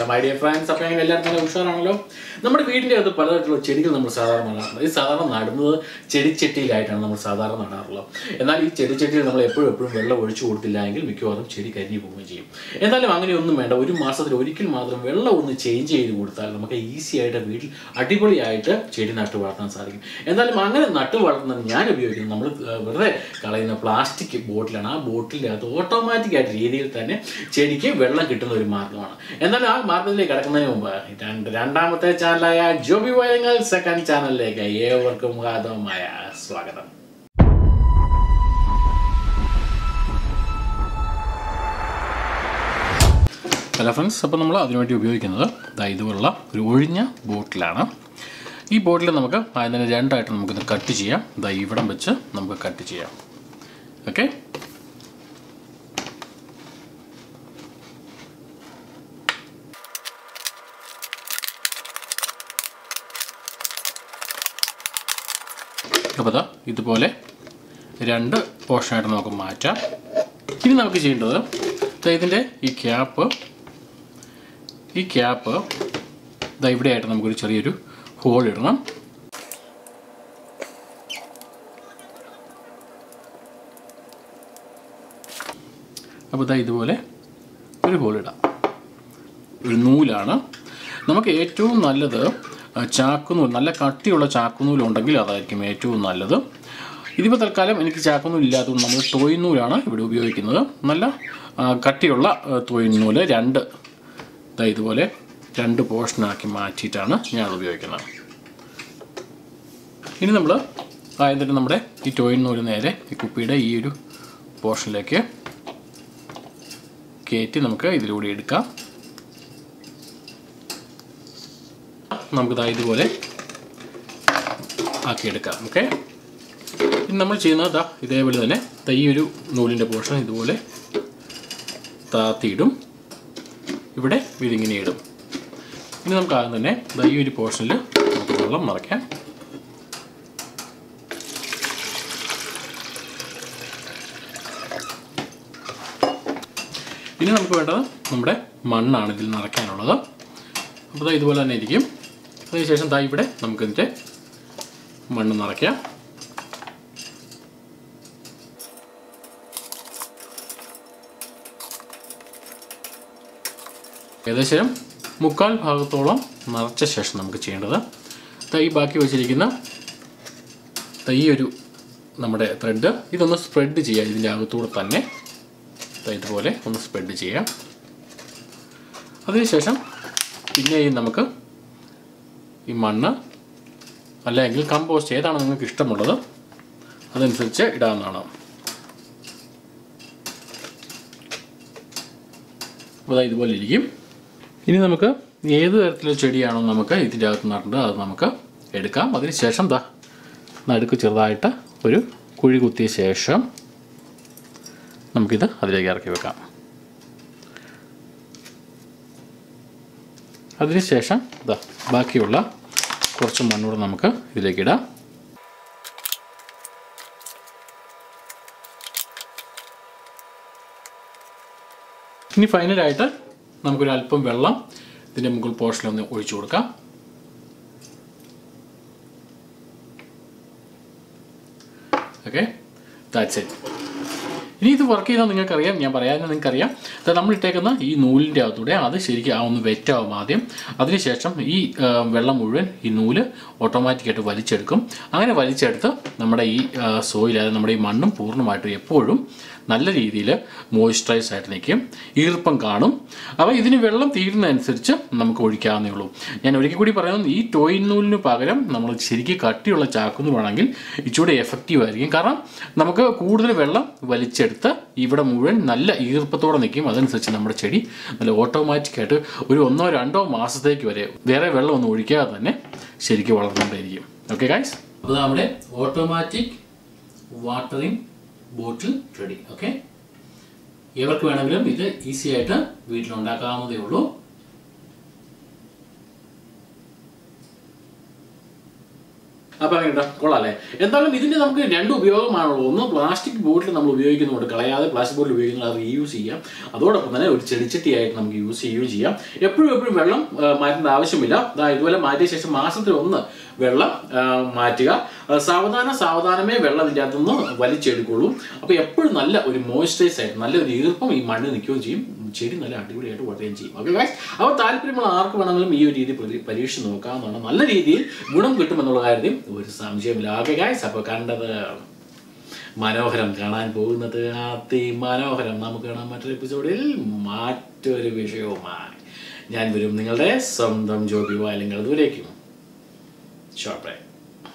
Hello my dear friends അപ്പോൾ ഞങ്ങൾ എല്ലാവർക്കും നല്ല ഉഷാറാണല്ലോ. നമ്മുടെ വീടിന്റെ അകത്ത് പലതരത്തിലുള്ള ചെടികൾ നമ്മൾ സാധാരണ നടാറുണ്ട് ഈ സാധാരണ നടുന്നത് ചെടിച്ചട്ടിയിലായിട്ടാണ് നമ്മൾ സാധാരണ നടാറുള്ളത്. എന്നാൽ ഈ ചെടിച്ചട്ടിയിൽ നമ്മൾ എപ്പോഴും എപ്പോഴും വെള്ളം ഒഴിച്ചു കൊടുത്തില്ല എങ്കിൽ മിക്കവാറും ചെടി കരിഞ്ഞു പോവുകയും ചെയ്യും. എന്നാലും അങ്ങനെയൊന്നും വേണ്ട. ഒരു മാസത്തിൽ ഒരിക്കൽ മാത്രം വെള്ളം ഒന്ന് ചേഞ്ച് ചെയ്ത് കൊടുത്താൽ നമുക്ക് ഈസി ആയിട്ട് വീട്ടിൽ അടിപൊളിയായിട്ട് ചെടി നട്ടു വളർത്താൻ സാധിക്കും. എന്നാലും അങ്ങനെ നട്ടു വളർത്തുന്നത് ഞാൻ ഉപയോഗിക്കുന്നത് നമ്മൾ വെറുതെ കളയുന്ന പ്ലാസ്റ്റിക് ബോട്ടിലാണ്. ആ ബോട്ടിലിന്റെ അകത്ത് ഓട്ടോമാറ്റിക് രീതിയിൽ തന്നെ ചെടിക്ക് വെള്ളം കിട്ടുന്ന ഒരു മാർഗമാണ് എന്നാൽ ആ മാർഗത്തിലേക്ക് കിടക്കുന്നതിന് മുമ്പ് രണ്ട് രണ്ടാമത്തെ ചാനലായ ജോബി വയങ്ങൾ സെക്കൻഡ് ചാനലിലേക്ക് ഏവർക്കും ഹാർദവമായ സ്വാഗതം. ഹലോ ഫ്രണ്ട്സ് അപ്പോൾ നമ്മൾ അതിനുവേണ്ടി ഉപയോഗിക്കുന്നത് ദാ ഇതുപോലുള്ള ഒരു ഒഴിഞ്ഞ ബോട്ടിലാണ്. ഈ ബോട്ടിൽ നമുക്ക് അതിനെ രണ്ടായിട്ട് നമുക്കിത് കട്ട് ചെയ്യാം. ഇതാ ഇവിടം വെച്ച് നമുക്ക് കട്ട് ചെയ്യാം. ഓക്കെ അപ്പോൾ ഇതുപോലെ രണ്ട് പോർഷനായിട്ട് നമുക്ക് മാറ്റാം. ഇനി നമുക്ക് ചെയ്യേണ്ടത് ഇതിന്റെ ഈ ക്യാപ്പ് ഈ ക്യാപ്പ് ഇതാ ഇവിടെയായിട്ട് നമുക്കൊരു ചെറിയൊരു ഹോൾ ഇടണം. അപ്പോൾ ഇതാ ഇതുപോലെ ഒരു ഹോൾ ഇടാം. ഒരു നൂലാണ്. നമുക്ക് ഏറ്റവും നല്ലത് ചാക്കുനൂൽ നല്ല കട്ടിയുള്ള ചാക്കുനൂലുണ്ടെങ്കിൽ അതായിരിക്കും ഏറ്റവും നല്ലത്. ഇതിപ്പോൾ തൽക്കാലം എനിക്ക് ചാക്കുനൂൽ ഇല്ലാത്തതുകൊണ്ട് നമ്മൾ തൊയ്നൂലാണ് ഇവിടെ ഉപയോഗിക്കുന്നത്. നല്ല കട്ടിയുള്ള തൊയ്നൂൽ രണ്ട് ഇതായി ഇതുപോലെ രണ്ട് പോർഷനാക്കി മാറ്റിയിട്ടാണ് ഞാൻ ഉപയോഗിക്കുന്നത്. ഇനി നമ്മൾ ആയതിട്ട് നമ്മുടെ ഈ തൊയ്നൂൽ നേരെ ഈ കുപ്പിയുടെ ഈ ഒരു പോർഷനിലേക്ക് കയറ്റി നമുക്ക് ഇതിലൂടെ എടുക്കാം. നമുക്കിതാ ഇതുപോലെ ആക്കിയെടുക്കാം ഓക്കെ ഇനി നമ്മൾ ചെയ്യുന്നത് ദാ ഇതേപോലെ തന്നെ ഈ ഒരു നൂലിന്റെ പോർഷൻ ഇതുപോലെ താത്തിയിടും. ഇവിടെ ഇതിങ്ങനെ ഇടും. ഇനി നമുക്ക് ആദ്യം തന്നെ ദാ ഈ ഒരു പോർഷനിൽ നമുക്ക് വെള്ളം നിറയ്ക്കാം ഇനി നമുക്ക് വേണ്ടത് നമ്മുടെ മണ്ണാണ് ഇതിൽ നിറയ്ക്കാനുള്ളത്. അപ്പോൾ ഇതുപോലെ തന്നെ ഇരിക്കും. അതിനുശേഷം ദാ ഇവിടെ നമുക്ക് നമുക്കിതിന്റെ മണ്ണ് നിറയ്ക്കാം. ഏകദേശം മുക്കാൽ ഭാഗത്തോളം നിറച്ച ശേഷം നമുക്ക് ചെയ്യേണ്ടത് തൈ ബാക്കി വെച്ചിരിക്കുന്ന തൈ ഒരു നമ്മുടെ ത്രെഡ് ഇതൊന്ന് സ്പ്രെഡ് ചെയ്യാം ഇതിന്റെ അകത്തൂടെ തന്നെ. ഇതുപോലെ ഒന്ന് സ്പ്രെഡ് ചെയ്യാം. അതിനുശേഷം പിന്നെയും നമുക്ക് ഈ മണ്ണ് അല്ലെങ്കിൽ കമ്പോസ്റ്റ് ഏതാണ് നിങ്ങൾക്ക് ഇഷ്ടമുള്ളത്? അതനുസരിച്ച് ഇടാവുന്നതാണ്. അപ്പോൾ ഇതുപോലെ ഇരിക്കും. ഇനി നമുക്ക് ഏത് തരത്തിലുള്ള ചെടിയാണോ നമുക്ക് ഇതിന്റെ അകത്ത് നടേണ്ടത് അത് നമുക്ക് എടുക്കാം. അതിനുശേഷം ദാ നടുക്ക് ചെറുതായിട്ട് ഒരു കുഴി കുത്തിയ ശേഷം നമുക്കിത് അതിലേക്ക് ഇറക്കി വെക്കാം. അതിനുശേഷം ഇതാ ബാക്കിയുള്ള കുറച്ച് മണ്ണൂടെ നമുക്ക് ഇതിലേക്ക് ഇടാം. ഇനി ഫൈനലായിട്ട് നമുക്കൊരു അല്പം വെള്ളം ഇതിന്റെ മുകൾ പോർഷനിൽ ഒന്ന് ഒഴിച്ചു കൊടുക്കാം. ഓക്കെ ദാറ്റ്സ് ഇറ്റ് ഇനി ഇത് വർക്ക് ചെയ്താൽ നിങ്ങൾക്കറിയാം ഞാൻ പറയാനും നിങ്ങൾക്കറിയാം. അത് നമ്മൾ ഇട്ടേക്കുന്ന ഈ നൂലിന്റെ അകത്തൂടെ അത് ശരിക്കും ആ ഒന്ന് വെറ്റാവും ആദ്യം. അതിനുശേഷം ഈ വെള്ളം മുഴുവൻ ഈ നൂൽ ഓട്ടോമാറ്റിക്കായിട്ട് വലിച്ചെടുക്കും. അങ്ങനെ വലിച്ചെടുത്ത് നമ്മുടെ ഈ സോയിൽ അതായത് നമ്മുടെ ഈ മണ്ണും പൂർണമായിട്ടും എപ്പോഴും നല്ല രീതിയിൽ മോയ്സ്ചറൈസ് ആയിട്ട് നിൽക്കും. ഈർപ്പം കാണും. അപ്പോൾ ഇതിന് വെള്ളം തീരുന്നതനുസരിച്ച് നമുക്ക് ഒഴിക്കാവുന്നേ ഉള്ളൂ. ഞാൻ ഒരിക്കൽ കൂടി പറയുന്നത് ഈ ടോയിൻ നൂലിന് പകരം നമ്മൾ ശരിക്കും കട്ടിയുള്ള ചാക്കുന്നൂലാണെങ്കിൽ ഇച്ചിരി എഫക്റ്റീവ് ആയിരിക്കും. കാരണം നമുക്ക് കൂടുതൽ വെള്ളം വലിച്ചെടുത്ത് ഇവിടെ മുഴുവൻ നല്ല ഈർപ്പത്തോടെ നിൽക്കും. അതനുസരിച്ച് നമ്മുടെ ചെടി നല്ല ഓട്ടോമാറ്റിക്കായിട്ട് ഒരു ഒന്നോ രണ്ടോ മാസത്തേക്ക് വരെ വേറെ വെള്ളം ഒന്നും ഒഴിക്കാതെ തന്നെ ശരിക്കും വളർന്നുകൊണ്ടേയിരിക്കും. ഓക്കെ ഗൈസ് അപ്പോൾ നമ്മുടെ automatic watering bottle ready okay? എവർക്ക് വേണമെങ്കിലും ഇത് ഈസി ആയിട്ട് വീട്ടിൽ ഉണ്ടാക്കാവുന്നതേ ഉള്ളൂ. അപ്പോൾ അങ്ങനെ കൊള്ളാം അല്ലേ എന്തായാലും ഇതിന്റെ നമുക്ക് രണ്ട് ഉപയോഗമാണുള്ളത്. ഒന്ന് പ്ലാസ്റ്റിക് ബോട്ടിൽ നമ്മൾ ഉപയോഗിക്കുന്നുണ്ട്. കളയാതെ പ്ലാസ്റ്റിക് ബോട്ടിൽ ഉപയോഗിക്കുന്നത് അത് റീയൂസ് ചെയ്യാം. അതോടൊപ്പം തന്നെ ഒരു ചെടിച്ചട്ടിയായിട്ട് നമുക്ക് യൂസ് ചെയ്യുകയും ചെയ്യാം. എപ്പോഴും എപ്പോഴും വെള്ളം മാറ്റേണ്ട ആവശ്യമില്ല. ഇതുപോലെ മാറ്റിയ ശേഷം മാസത്തിൽ ഒന്ന് വെള്ളം മാറ്റുക. സാവധാനം സാവധാനമേ വെള്ളം ഇതിന്റെ അകത്തുനിന്ന് വലിച്ചെടുക്കുള്ളൂ. അപ്പോൾ എപ്പോഴും നല്ല ഒരു മോയ്സ്ചറൈസ് ആയിട്ട് നല്ല ഒരു ഈർപ്പം ഈ മണ്ണിൽ നിൽക്കുകയും ചെയ്യും. ചെടി നല്ല അടിപൊളിയായിട്ട് വളരുകയും ചെയ്യും. ഓക്കെ ഗൈസ് അപ്പോൾ താല്പര്യമുള്ള ആർക്ക് വേണമെങ്കിലും ഈ ഒരു രീതി പരി- പരീക്ഷിച്ച് നോക്കാവുന്നതാണ്. നല്ല രീതിയിൽ ഗുണം കിട്ടുമെന്നുള്ള കാര്യത്തിൽ ഒരു സംശയമില്ല ഓക്കെ ഗൈസ് അപ്പോൾ കണ്ടത് മനോഹരം കാണാൻ പോകുന്നത് അതിമനോഹരം. നമുക്ക് കാണാൻ മറ്റൊരു എപ്പിസോഡിൽ മറ്റൊരു വിഷയവുമായി. ഞാൻ വരും നിങ്ങളുടെ സ്വന്തം ജോബി വായലങ്ങൾ ദൂരേക്കും. Short break